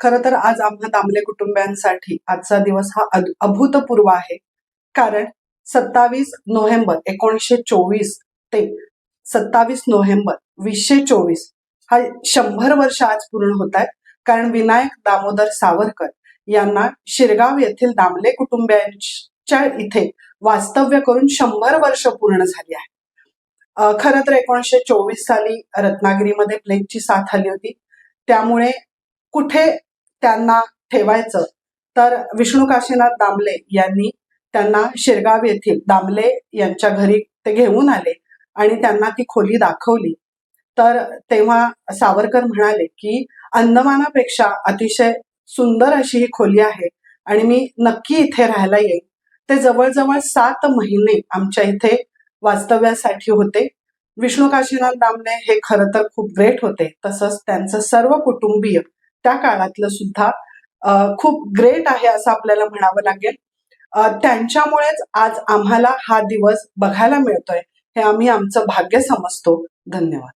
खरं तर आज आम्हा दामले कुटुंबियांसाठी आजचा दिवस हा अभूतपूर्व आहे. कारण सत्तावीस नोव्हेंबर एकोणीसशे चोवीस ते सत्तावीस नोव्हेंबर वीसशे चोवीस हा शंभर वर्ष आज पूर्ण होत आहेत. कारण विनायक दामोदर सावरकर यांना शिरगाव येथील दामले कुटुंबियांच्या इथे वास्तव्य करून शंभर वर्ष पूर्ण झाली आहे. खरं तर एकोणीसशे चोवीस साली रत्नागिरीमध्ये प्लेगची साथ आली होती. त्यामुळे कुठे त्यांना ठेवायचं. तर विष्णू काशीनाथ दामले यांनी त्यांना शिरगाव येथील दामले यांच्या घरी ते घेऊन आले आणि त्यांना ती खोली दाखवली. तर तेव्हा सावरकर म्हणाले की अंदमानापेक्षा अतिशय सुंदर अशी ही खोली आहे आणि मी नक्की इथे राहायला येईन. ते जवळजवळ सात महिने आमच्या इथे वास्तव्यासाठी होते. विष्णू काशीनाथ दामले हे खरं तर खूप ग्रेट होते. तसंच त्यांचं सर्व कुटुंबीय त्या काळातलं सुद्धा खूप ग्रेट आहे असं आपल्याला म्हणावं लागेल. त्यांच्यामुळेच आज आम्हाला हा दिवस बघायला मिळतोय हे आम्ही आमचं भाग्य समजतो. धन्यवाद.